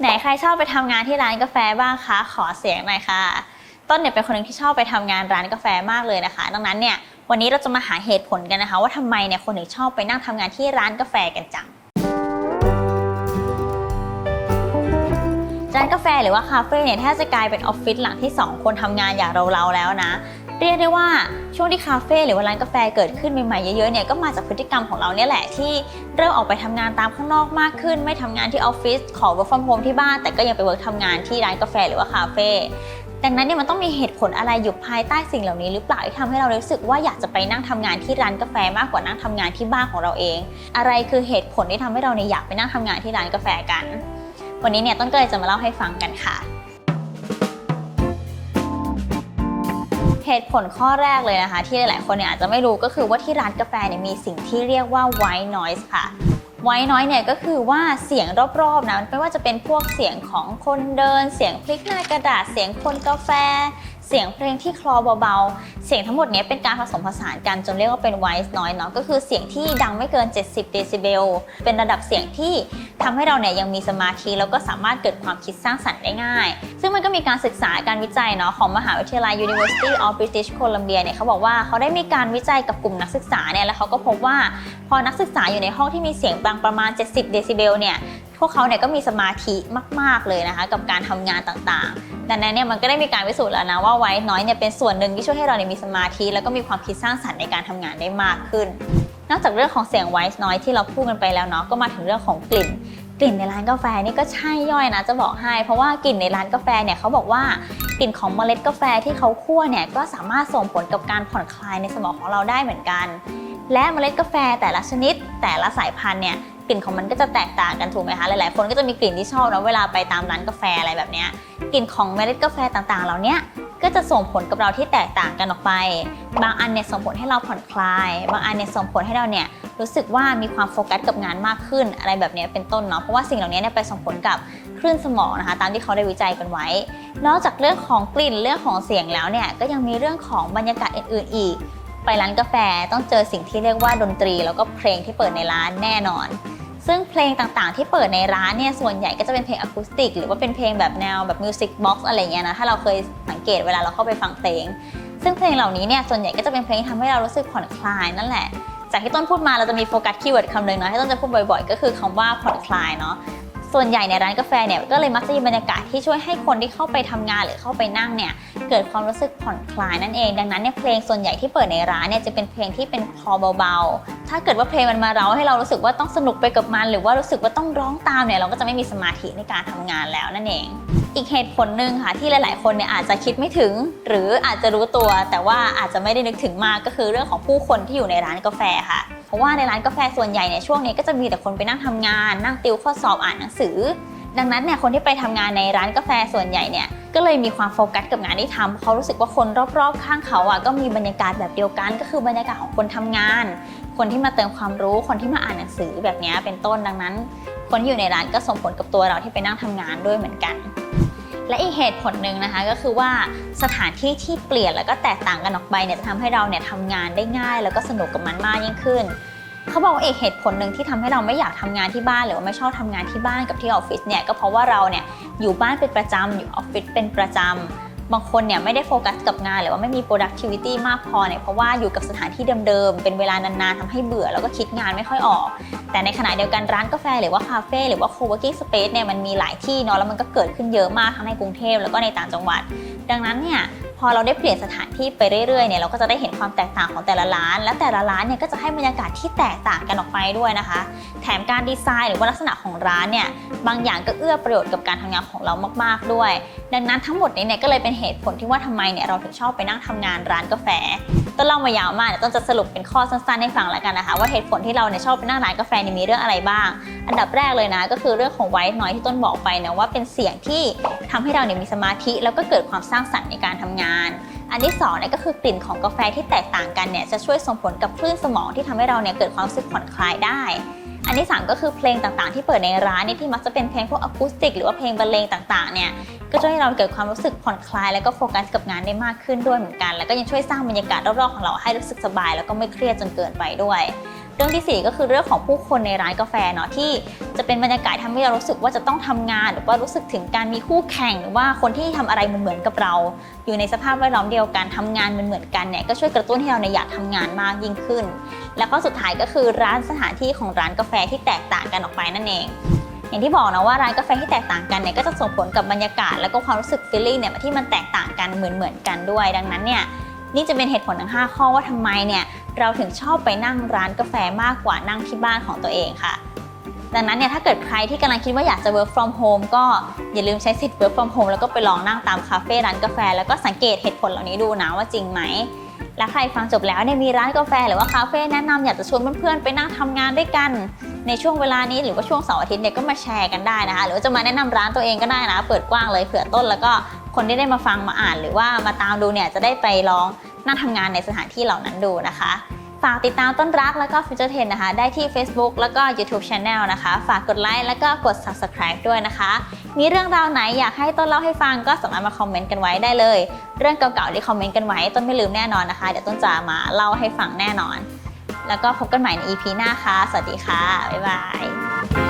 ไหนใครชอบไปทำงานที่ร้านกาแฟบ้างคะ ขอเสียงหน่อยค่ะ ต้นเนี่ยเป็นคนหนึ่งที่ชอบไปทำงานร้านกาแฟมากเลยนะคะ ดังนั้นเนี่ยวันนี้เราจะมาหาเหตุผลกันนะคะ ว่าทำไมเนี่ยคนถึงชอบไปนั่งทำงานที่ร้านกาแฟกันจังร้านกาแฟหรือว่าคาเฟ่เนี่ยแทบจะกลายเป็นออฟฟิศหลังที่ 2 คนทำงานอย่างเราๆแล้วนะ เรียกได้ว่าช่วงที่คาเฟ่หรือว่าร้านกาแฟเกิดขึ้นใหม่ๆเยอะๆเนี่ยก็มาจากพฤติกรรมของเราเนี่ยแหละที่เริ่มออกไปทำงานตามข้างนอกมากขึ้น ไม่ทำงานที่ออฟฟิศขอ work from home ที่บ้าน แต่ก็ยังไปเวิร์กทำงานที่ร้านกาแฟหรือว่าคาเฟ่ดังนั้นเนี่ยมันต้องมีเหตุผลอะไรอยู่ภายใต้สิ่งเหล่านี้หรือเปล่าที่ทำให้เรารู้สึกว่าอยากจะไปนั่งทำงานที่ร้านกาแฟมากกว่านั่งทำงานที่บ้านของเราเอง อะไรคือเหตุผลที่ทำให้เราเนี่ยอยากไปนั่งทำงานที่ร้านกาแฟกัน วันนี้เนี่ยต้นก็เลยจะมาเล่าให้ฟังกันค่ะ เหตุผลข้อแรกเลยนะคะ ที่หลายๆคนเนี่ยอาจจะไม่รู้ก็คือว่าที่ร้านกาแฟเนี่ยมีสิ่งที่เรียกว่า white noise ค่ะ white noise เนี่ยก็คือว่าเสียงรอบๆนะไม่ว่าจะเป็นพวกเสียงของคนเดิน เสียงพลิกหน้ากระดาษเสียงคนกาแฟ เสียงเพลงที่คลอเบาๆ เสียงทั้งหมดนี้เป็นการผสมผสานกันจนเรียกว่าเป็น white noise เนาะก็คือเสียงที่ดังไม่เกิน 70 เดซิเบล เป็นระดับเสียงที่ทำให้เราเนี่ยยังมีสมาธิแล้วก็สามารถเกิดความคิดสร้างสรรค์ได้ง่าย ซึ่งมันก็มีการศึกษาการวิจัยเนาะของมหาวิทยาลัย University of British Columbia เนี่ยเขาบอกว่าเขาได้มีการวิจัยกับกลุ่มนักศึกษาเนี่ยแล้วเขาก็พบว่าพอนักศึกษาอยู่ในห้องที่มีเสียงดังประมาณ 70 เดซิเบลเนี่ยพวกเขาเนี่ยก็มีสมาธิมาก ๆ เลยนะคะ กับการทำงานต่างๆ ดังนั้นเนี่ยมันก็ได้มีการพิสูจน์แล้วนะว่าไวท์น้อยเนี่ยเป็นส่วนหนึ่งที่ช่วยให้เราเนี่ยมีสมาธิ แล้วก็มีความคิดสร้างสรรค์ในการทำงานได้มากขึ้น นอกจากเรื่องของเสียงไวท์น้อยที่เราพูดกันไปแล้วเนาะก็มาถึงเรื่องของกลิ่นกลิ่นในร้านกาแฟนี่ก็ใช่ย่อยนะจะบอกให้ เพราะว่ากลิ่นในร้านกาแฟเนี่ยเขาบอกว่ากลิ่นของเมล็ดกาแฟที่เขาคั่วเนี่ยก็สามารถส่งผลกับการผ่อนคลายในสมองของเราได้เหมือนกัน และเมล็ดกาแฟแต่ละชนิดแต่ละสายพันธุ์เนี่ย กลิ่นของมันก็จะแตกต่างกันถูกไหมคะ หลายๆ คนก็จะมีกลิ่นที่ชอบนะเวลาไปตามร้านกาแฟอะไรแบบนี้กลิ่นของเมล็ดกาแฟต่างๆ เหล่านี้ก็จะส่งผลกับเราที่แตกต่างกันออกไป บางอันเนี่ยส่งผลให้เราผ่อนคลาย บางอันเนี่ยส่งผลให้เราเนี่ยรู้สึกว่ามีความโฟกัสกับงานมากขึ้นอะไรแบบนี้เป็นต้นเนาะ เพราะว่าสิ่งเหล่านี้เนี่ยไปส่งผลกับคลื่นสมองนะคะ ตามที่เขาได้วิจัยกันไว้ นอกจากเรื่องของกลิ่นเรื่องของเสียงแล้วเนี่ยก็ยังมีเรื่องของบรรยากาศอื่น ๆ อีก ไปร้านกาแฟต้องเจอสิ่งที่เรียกว่าดนตรี แล้วก็เพลงที่เปิดในร้านแน่นอน ซึ่งเพลงต่างๆ ที่เปิดในร้านเนี่ยส่วนใหญ่ก็จะเป็นเพลงอะคูสติก หรือว่าเป็นเพลงแบบแนวแบบมิวสิกบ็อกซ์อะไรเงี้ยนะถ้าเราเคยสังเกตเวลาเราเข้าไปฟังเพลง ซึ่งเพลงเหล่านี้เนี่ยส่วนใหญ่ก็จะเป็นเพลงที่ทำให้เรารู้สึกผ่อนคลายนั่นแหละ จากที่ต้นพูดมาเราจะมีโฟกัสคีย์เวิร์ดคำหนึ่งนะที่ต้นจะพูดบ่อยๆ ก็คือคำว่าผ่อนคลายเนาะส่วนใหญ่ในร้านกาแฟเนี่ยก็เลยมักจะมีบรรยากาศที่ช่วยให้คนที่เข้าไปทำงานหรือเข้าไปนั่งเนี่ยเกิดความรู้สึกผ่อนคลายนั่นเอง ดังนั้นเนี่ยเพลงส่วนใหญ่ที่เปิดในร้านเนี่ยจะเป็นเพลงที่เป็นคอเบา ถ้าเกิดว่าเพลงมันมาเร้าให้เรารู้สึกว่าต้องสนุกไปกับมัน หรือว่ารู้สึกว่าต้องร้องตามเนี่ยเราก็จะไม่มีสมาธิในการทำงานแล้วนั่นเอง อีกเหตุผลหนึ่งค่ะที่หลาย ๆ คนเนี่ยอาจจะคิดไม่ถึง หรืออาจจะรู้ตัว แต่ว่าอาจจะไม่ได้นึกถึงมากก็คือเรื่องของผู้คนที่อยู่ในร้านกาแฟค่ะเพราะว่าในร้านกาแฟส่วนใหญ่เนี่ยช่วงนี้ก็จะมีแต่คนไปนั่งทำงาน นั่งติวข้อสอบอ่านหนังสือ ดังนั้นเนี่ยคนที่ไปทำงานในร้านกาแฟส่วนใหญ่เนี่ยก็เลยมีความโฟกัสกับงานที่ทำเพราเขารู้สึกว่าคนรอบๆ ข้างเขาอะก็มีบรรยากาศแบบเดียวกัน ก็คือบรรยากาศของคนทำงาน คนที่มาเติมความรู้คนที่มาอ่านหนังสือแบบนี้เป็นต้นดังนั้น คนที่อยู่ในร้านก็ส่งผลกับตัวเราที่ไปนั่งทำงานด้วยเหมือนกัน และอีกเหตุผลหนึ่งนะคะก็คือว่าสถานที่ที่เปลี่ยนแล้วก็แตกต่างกันออกไปเนี่ยจะทำให้เราเนี่ยทำงานได้ง่าย แล้วก็สนุกกับมันมากยิ่งขึ้นเขาบอกว่าอีกเหตุผลหนึ่งที่ทำให้เราไม่อยากทำงานที่บ้านหรือว่าไม่ชอบทำงานที่บ้านกับที่ออฟฟิศเนี่ยก็เพราะว่าเราเนี่ยอยู่บ้านเป็นประจำอยู่ออฟฟิศเป็นประจำ บางคนเนี่ยไม่ได้โฟกัสกับงานหรือว่าไม่มี productivity มากพอเนี่ยเพราะว่าอยู่กับสถานที่เดิมๆ เป็นเวลานานๆทำให้เบื่อแล้วก็คิดงานไม่ค่อยออก แต่ในขณะเดียวกันร้านกาแฟหรือว่าคาเฟ่หรือว่า co-working space เนี่ยมันมีหลายที่เนาะแล้วมันก็เกิดขึ้นเยอะมากทั้งในกรุงเทพแล้วก็ในต่างจังหวัด ดังนั้นเนี่ย พอเราได้เปลี่ยนสถานที่ไปเรื่อยๆเนี่ยเราก็จะได้เห็นความแตกต่างของแต่ละร้าน และแต่ละร้านเนี่ยก็จะให้บรรยากาศที่แตกต่างกันออกไปด้วยนะคะ แถมการดีไซน์หรือว่าลักษณะของร้านเนี่ยบางอย่างก็เอื้อประโยชน์กับการทำงานของเรามากๆด้วย ดังนั้นทั้งหมดนี้เนี่ยก็เลยเป็นเหตุผลที่ว่าทำไมเนี่ยเราถึงชอบไปนั่งทำงานร้านกาแฟ ต้นเล่ามายาวมากเดี๋ยวต้นจะสรุปเป็นข้อสั้นๆให้ฟังแล้วกันนะคะ ว่าเหตุผลที่เราเนี่ยชอบไปนั่งร้านกาแฟนี่มีเรื่องอะไรบ้าง อันดับแรกเลยนะ ก็คือเรื่องของไวท์น้อยที่ต้นบอกไปนะว่าเป็นเสียงที่ทำให้เราเนี่ยมีสมาธิ แล้วก็เกิดความสร้างสรรค์ในการทำงานอันที่สองเนี่ยก็คือกลิ่นของกาแฟที่แตกต่างกันเนี่ยจะช่วยส่งผลกับคลื่นสมองที่ทำให้เราเนี่ยเกิดความรู้สึกผ่อนคลายได้ อันที่ 3 ก็คือเพลงต่างๆ ที่เปิดในร้านเนี่ยที่มักจะเป็นเพลงพวกอะคูสติกหรือว่าเพลงบรรเลงต่างๆเนี่ยก็จะให้เราเกิดความรู้สึกผ่อนคลาย แล้วก็โฟกัสกับงานได้มากขึ้นด้วยเหมือนกัน แล้วก็ยังช่วยสร้างบรรยากาศรอบๆของเราให้รู้สึกสบาย แล้วก็ไม่เครียดจนเกินไปด้วย เรื่องที่สี่ก็คือเรื่องของผู้คนในร้านกาแฟเนาะที่จะเป็นบรรยากาศทำให้เรารู้สึกว่าจะต้องทำงาน หรือว่ารู้สึกถึงการมีคู่แข่งหรือว่าคนที่ทำอะไรเหมือนๆกับเรา อยู่ในสภาพแวดล้อมเดียวกันทำงานเหมือนๆกันเนี่ยก็ช่วยกระตุ้นให้เราเนี่ยอยากทำงานมากยิ่งขึ้น แล้วก็สุดท้ายก็คือร้านสถานที่ของร้านกาแฟที่แตกต่างกันออกไปนั่นเองอย่างที่บอกนะว่าร้านกาแฟที่แตกต่างกันเนี่ยก็จะส่งผลกับบรรยากาศ แล้วก็ความรู้สึก feeling เนี่ยที่มันแตกต่างกันเหมือนเหมือนกันด้วย ดังนั้นเนี่ยนี่จะเป็นเหตุผลทั้ง 5 ข้อว่าทำไมเนี่ย เราถึงชอบไปนั่งร้านกาแฟมากกว่านั่งที่บ้านของตัวเองค่ะ ดังนั้นเนี่ยถ้าเกิดใครที่กำลังคิดว่าอยากจะ work from home ก็อย่าลืมใช้สิทธิ์ work from home แล้วก็ไปลองนั่งตามคาเฟ่ร้านกาแฟ แล้วก็สังเกตเหตุผลเหล่านี้ดูนะว่าจริงไหมและใครฟังจบแล้วเนี่ยมีร้านกาแฟหรือว่าคาเฟ่แนะนำอยากจะชวนเพื่อนๆไปนั่งทำงานด้วยกัน ในช่วงเวลานี้หรือว่าช่วงเสาร์อาทิตย์เนี่ยก็มาแชร์กันได้นะคะ หรือว่าจะมาแนะนำร้านตัวเองก็ได้นะ เปิดกว้างเลยเผื่อต้นแล้วก็คนที่ได้มาฟังมาอ่าน หรือว่ามาตามดูเนี่ยจะได้ไปลอง นั่งทำงานในสถานที่เหล่านั้นดูนะคะ ฝากติดตามต้นรักแล้วก็ฟิวเจอร์เทนนะคะ ได้ที่ Facebook แล้วก็ YouTube Channel นะคะ ฝากกดไลค์แล้วก็กด Subscribe ด้วยนะคะ มีเรื่องราวไหนอยากให้ต้นเล่าให้ฟังก็สามารถมาคอมเมนต์กันไว้ได้เลย เรื่องเก่าๆที่คอมเมนต์กันไว้ต้นไม่ลืมแน่นอนนะคะเดี๋ยวต้นจะมาเล่าให้ฟังแน่นอน แล้วก็พบกันใหม่ใน EP หน้าค่ะ สวัสดีค่ะบ๊ายบาย